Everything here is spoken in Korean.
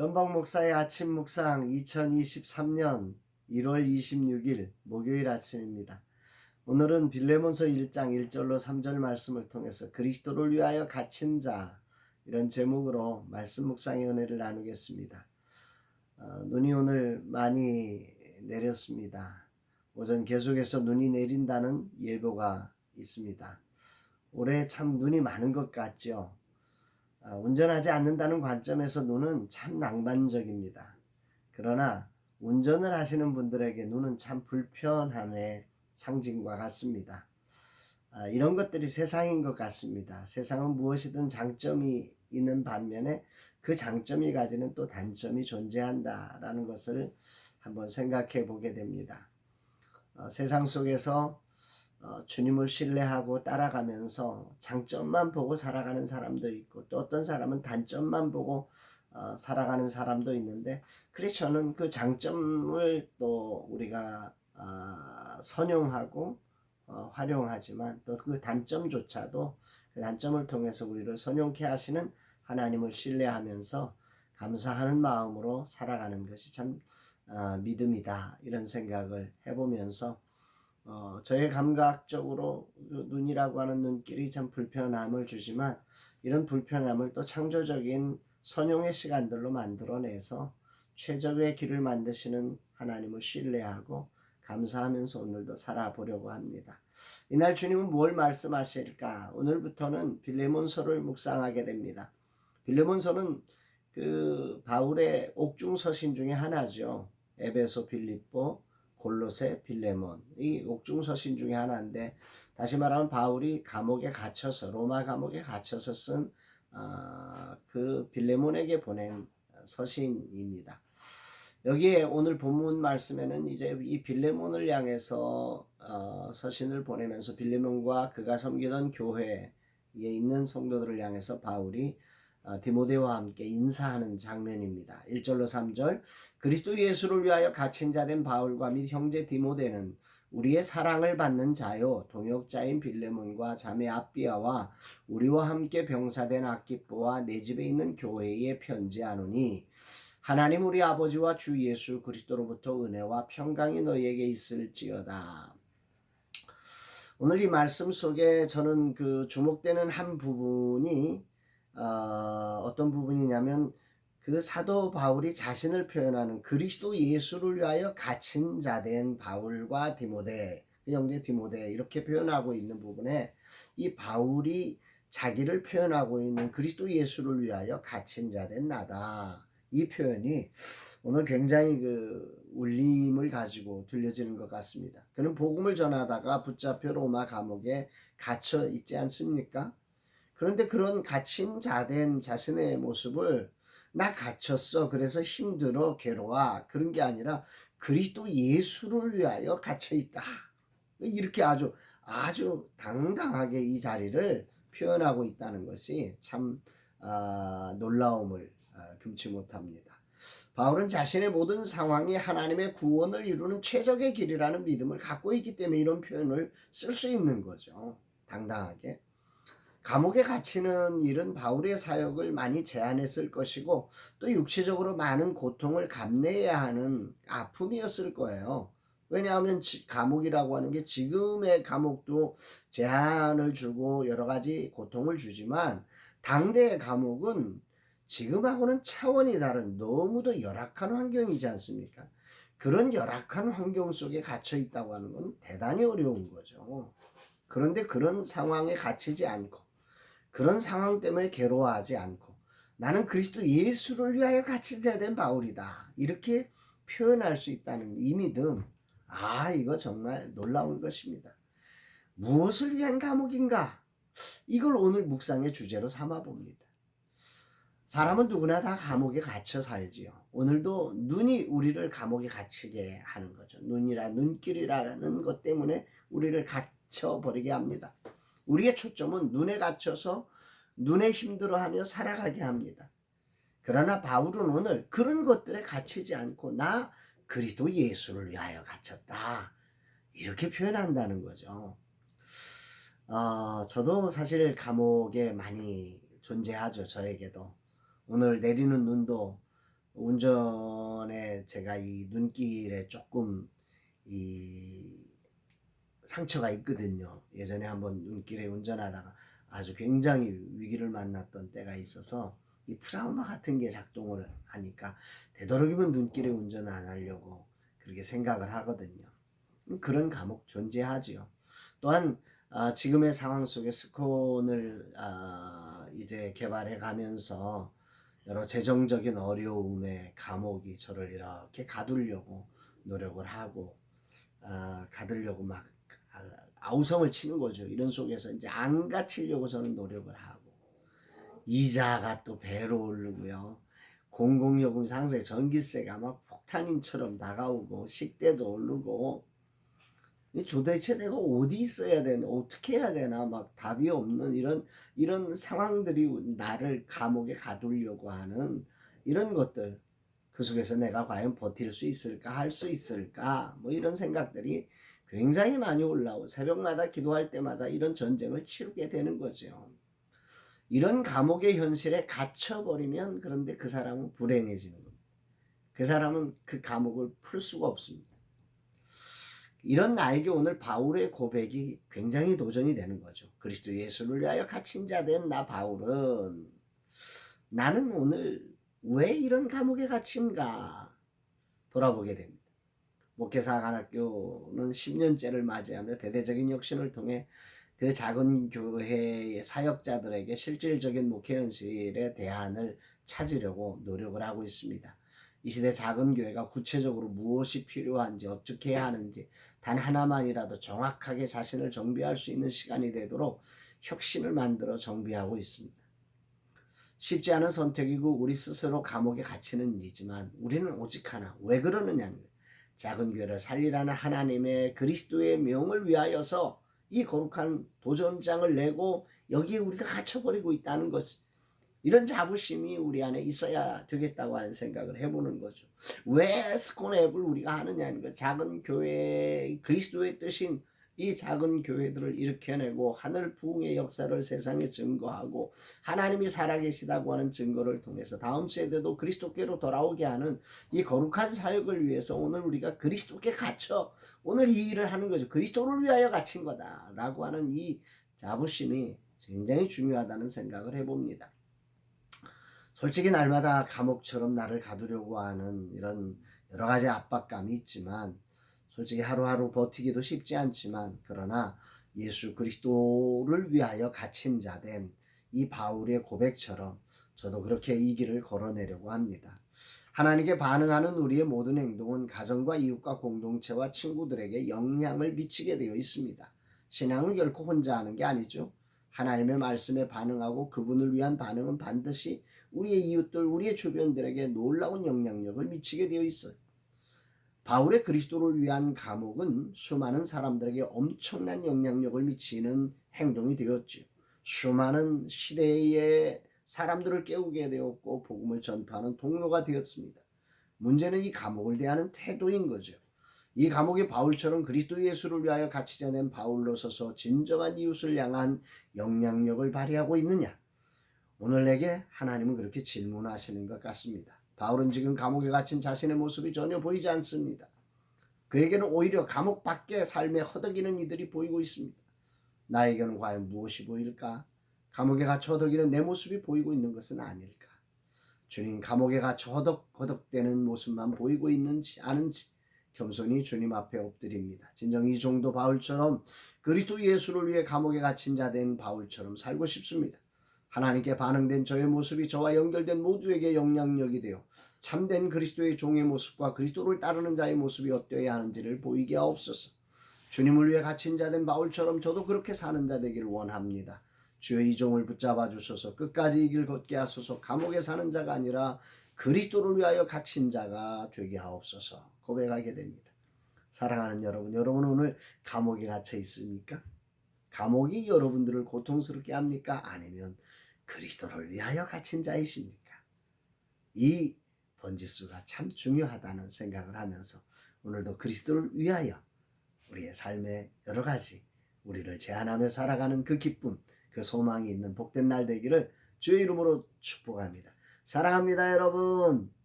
변방 목사의 아침 묵상 2023년 1월 26일 목요일 아침입니다. 오늘은 빌레몬서 1장 1절로 3절 말씀을 통해서 그리스도를 위하여 갇힌 자 이런 제목으로 말씀 묵상의 은혜를 나누겠습니다. 어, 눈이 오늘 많이 내렸습니다. 오전 계속해서 눈이 내린다는 예보가 있습니다. 올해 참 눈이 많은 것 같죠. 아, 운전하지 않는다는 관점에서 눈은 참 낭만적입니다. 그러나 운전을 하시는 분들에게 눈은 참 불편함의 상징과 같습니다. 아, 이런 것들이 세상인 것 같습니다. 세상은 무엇이든 장점이 있는 반면에 그 장점이 가지는 또 단점이 존재한다라는 것을 한번 생각해 보게 됩니다. 어, 세상 속에서 어, 주님을 신뢰하고 따라가면서 장점만 보고 살아가는 사람도 있고 또 어떤 사람은 단점만 보고 어, 살아가는 사람도 있는데 크리스천은 그 장점을 또 우리가 어, 선용하고 어, 활용하지만 또 그 단점조차도 그 단점을 통해서 우리를 선용케 하시는 하나님을 신뢰하면서 감사하는 마음으로 살아가는 것이 참 어, 믿음이다. 이런 생각을 해보면서 어, 저의 감각적으로 그 눈이라고 하는 눈길이 참 불편함을 주지만 이런 불편함을 또 창조적인 선용의 시간들로 만들어내서 최적의 길을 만드시는 하나님을 신뢰하고 감사하면서 오늘도 살아보려고 합니다. 이날 주님은 뭘 말씀하실까? 오늘부터는 빌레몬서를 묵상하게 됩니다. 빌레몬서는 그 바울의 옥중 서신 중에 하나죠. 에베소, 빌립보, 골로새, 빌레몬 이 옥중 서신 중에 하나인데 다시 말하면 바울이 감옥에 갇혀서 로마 감옥에 갇혀서 쓴그 어, 빌레몬에게 보낸 서신입니다. 여기에 오늘 본문 말씀에는 이제 이 빌레몬을 향해서 어, 서신을 보내면서 빌레몬과 그가 섬기던 교회에 있는 성도들을 향해서 바울이 어, 디모데와 함께 인사하는 장면입니다. 1절로 3절 그리스도 예수를 위하여 갇힌 자 된 바울과 및 형제 디모데는 우리의 사랑을 받는 자요 동역자인 빌레몬과 자매 아비아와 우리와 함께 병사된 아키뽀와 내 집에 있는 교회에 편지하노니 하나님 우리 아버지와 주 예수 그리스도로부터 은혜와 평강이 너희에게 있을지어다. 오늘 이 말씀 속에 저는 그 주목되는 한 부분이 어, 어떤 부분이냐면 그 사도 바울이 자신을 표현하는 그리스도 예수를 위하여 갇힌 자 된 바울과 디모데, 그 형제 디모데 이렇게 표현하고 있는 부분에 이 바울이 자기를 표현하고 있는 그리스도 예수를 위하여 갇힌 자 된 나다. 이 표현이 오늘 굉장히 그 울림을 가지고 들려지는 것 같습니다. 그는 복음을 전하다가 붙잡혀 로마 감옥에 갇혀 있지 않습니까? 그런데 그런 갇힌 자된 자신의 모습을 나 갇혔어. 그래서 힘들어. 괴로워. 그런 게 아니라 그리스도 예수를 위하여 갇혀 있다. 이렇게 아주 아주 당당하게 이 자리를 표현하고 있다는 것이 참 어, 놀라움을 어, 금치 못합니다. 바울은 자신의 모든 상황이 하나님의 구원을 이루는 최적의 길이라는 믿음을 갖고 있기 때문에 이런 표현을 쓸 수 있는 거죠. 당당하게. 감옥에 갇히는 일은 바울의 사역을 많이 제한했을 것이고 또 육체적으로 많은 고통을 감내해야 하는 아픔이었을 거예요. 왜냐하면 감옥이라고 하는 게 지금의 감옥도 제한을 주고 여러 가지 고통을 주지만 당대의 감옥은 지금하고는 차원이 다른 너무도 열악한 환경이지 않습니까? 그런 열악한 환경 속에 갇혀 있다고 하는 건 대단히 어려운 거죠. 그런데 그런 상황에 갇히지 않고 그런 상황 때문에 괴로워하지 않고 나는 그리스도 예수를 위하여 갇힌 자된 바울이다. 이렇게 표현할 수 있다는 이 믿음. 아, 이거 정말 놀라운 것입니다. 무엇을 위한 감옥인가? 이걸 오늘 묵상의 주제로 삼아 봅니다. 사람은 누구나 다 감옥에 갇혀 살지요. 오늘도 눈이 우리를 감옥에 갇히게 하는 거죠. 눈이라 눈길이라는 것 때문에 우리를 갇혀 버리게 합니다. 우리의 초점은 눈에 갇혀서 눈에 힘들어하며 살아가게 합니다. 그러나 바울은 오늘 그런 것들에 갇히지 않고 나 그리스도 예수를 위하여 갇혔다. 이렇게 표현한다는 거죠. 어, 저도 사실 감옥에 많이 존재하죠. 저에게도. 오늘 내리는 눈도 운전에 제가 이 눈길에 조금 이 상처가 있거든요. 예전에 한번 눈길에 운전하다가 아주 굉장히 위기를 만났던 때가 있어서 이 트라우마 같은 게 작동을 하니까 되도록이면 눈길에 운전 안 하려고 그렇게 생각을 하거든요. 그런 과목 존재하지요. 또한 아, 지금의 상황 속에 스콘을 아, 이제 개발해 가면서 여러 재정적인 어려움에 감옥이 저를 이렇게 가두려고 노력을 하고 아, 가두려고 막 아, 아우성을 치는 거죠. 이런 속에서 이제 안 갇히려고 저는 노력을 하고 이자가 또 배로 오르고요. 공공요금 상세, 전기세가 막 폭탄인처럼 다가오고 식대도 오르고 이 도대체 내가 어디 있어야 되나 어떻게 해야 되나 막 답이 없는 이런 이런 상황들이 나를 감옥에 가두려고 하는 이런 것들 그 속에서 내가 과연 버틸 수 있을까 할 수 있을까 뭐 이런 생각들이 굉장히 많이 올라오고 새벽마다 기도할 때마다 이런 전쟁을 치르게 되는 거죠. 이런 감옥의 현실에 갇혀버리면 그런데 그 사람은 불행해지는 겁니다. 그 사람은 그 감옥을 풀 수가 없습니다. 이런 나에게 오늘 바울의 고백이 굉장히 도전이 되는 거죠. 그리스도 예수를 위하여 갇힌 자 된 나 바울은 나는 오늘 왜 이런 감옥에 갇힌가 돌아보게 됩니다. 목회사관학교는 10년째를 맞이하며 대대적인 혁신을 통해 그 작은 교회의 사역자들에게 실질적인 목회 현실의 대안을 찾으려고 노력을 하고 있습니다. 이 시대 작은 교회가 구체적으로 무엇이 필요한지 어떻게 해야 하는지 단 하나만이라도 정확하게 자신을 정비할 수 있는 시간이 되도록 혁신을 만들어 정비하고 있습니다. 쉽지 않은 선택이고 우리 스스로 감옥에 갇히는 일이지만 우리는 오직 하나 왜 그러느냐는 거예요. 작은 교회를 살리라는 하나님의 그리스도의 명을 위하여서 이 거룩한 도전장을 내고 여기에 우리가 갇혀버리고 있다는 것 이런 자부심이 우리 안에 있어야 되겠다고 하는 생각을 해보는 거죠. 왜 스콘 앱을 우리가 하느냐는 거 작은 교회 그리스도의 뜻인 이 작은 교회들을 일으켜내고 하늘 부흥의 역사를 세상에 증거하고 하나님이 살아계시다고 하는 증거를 통해서 다음 세대도 그리스도께로 돌아오게 하는 이 거룩한 사역을 위해서 오늘 우리가 그리스도께 갇혀 오늘 이 일을 하는 거죠. 그리스도를 위하여 갇힌 거다라고 하는 이 자부심이 굉장히 중요하다는 생각을 해봅니다. 솔직히 날마다 감옥처럼 나를 가두려고 하는 이런 여러 가지 압박감이 있지만 솔직히 하루하루 버티기도 쉽지 않지만 그러나 예수 그리스도를 위하여 갇힌 자 된 이 바울의 고백처럼 저도 그렇게 이 길을 걸어내려고 합니다. 하나님께 반응하는 우리의 모든 행동은 가정과 이웃과 공동체와 친구들에게 영향을 미치게 되어 있습니다. 신앙은 결코 혼자 하는 게 아니죠. 하나님의 말씀에 반응하고 그분을 위한 반응은 반드시 우리의 이웃들, 우리의 주변들에게 놀라운 영향력을 미치게 되어 있어요. 바울의 그리스도를 위한 감옥은 수많은 사람들에게 엄청난 영향력을 미치는 행동이 되었지요. 수많은 시대의 사람들을 깨우게 되었고 복음을 전파하는 동로가 되었습니다. 문제는 이 감옥을 대하는 태도인 거죠. 이 감옥이 바울처럼 그리스도 예수를 위하여 갇히자 낸 바울로서서 진정한 이웃을 향한 영향력을 발휘하고 있느냐? 오늘 내게 하나님은 그렇게 질문하시는 것 같습니다. 바울은 지금 감옥에 갇힌 자신의 모습이 전혀 보이지 않습니다. 그에게는 오히려 감옥 밖에 삶에 허덕이는 이들이 보이고 있습니다. 나에게는 과연 무엇이 보일까? 감옥에 갇혀 허덕이는 내 모습이 보이고 있는 것은 아닐까? 주님 감옥에 갇혀 허덕 허덕대는 모습만 보이고 있는지 아는지 겸손히 주님 앞에 엎드립니다. 진정 이 정도 바울처럼 그리스도 예수를 위해 감옥에 갇힌 자 된 바울처럼 살고 싶습니다. 하나님께 반응된 저의 모습이 저와 연결된 모두에게 영향력이 되어 참된 그리스도의 종의 모습과 그리스도를 따르는 자의 모습이 어떠해야 하는지를 보이게 하옵소서. 주님을 위해 갇힌 자된 바울처럼 저도 그렇게 사는 자 되기를 원합니다. 주의 이 종을 붙잡아 주소서 끝까지 이 길 걷게 하소서 감옥에 사는 자가 아니라 그리스도를 위하여 갇힌 자가 되게 하옵소서 고백하게 됩니다. 사랑하는 여러분, 여러분 오늘 감옥에 갇혀 있습니까? 감옥이 여러분들을 고통스럽게 합니까? 아니면 그리스도를 위하여 갇힌 자이십니까? 이 번지수가 참 중요하다는 생각을 하면서 오늘도 그리스도를 위하여 우리의 삶의 여러 가지 우리를 제한하며 살아가는 그 기쁨, 그 소망이 있는 복된 날 되기를 주의 이름으로 축복합니다. 사랑합니다, 여러분.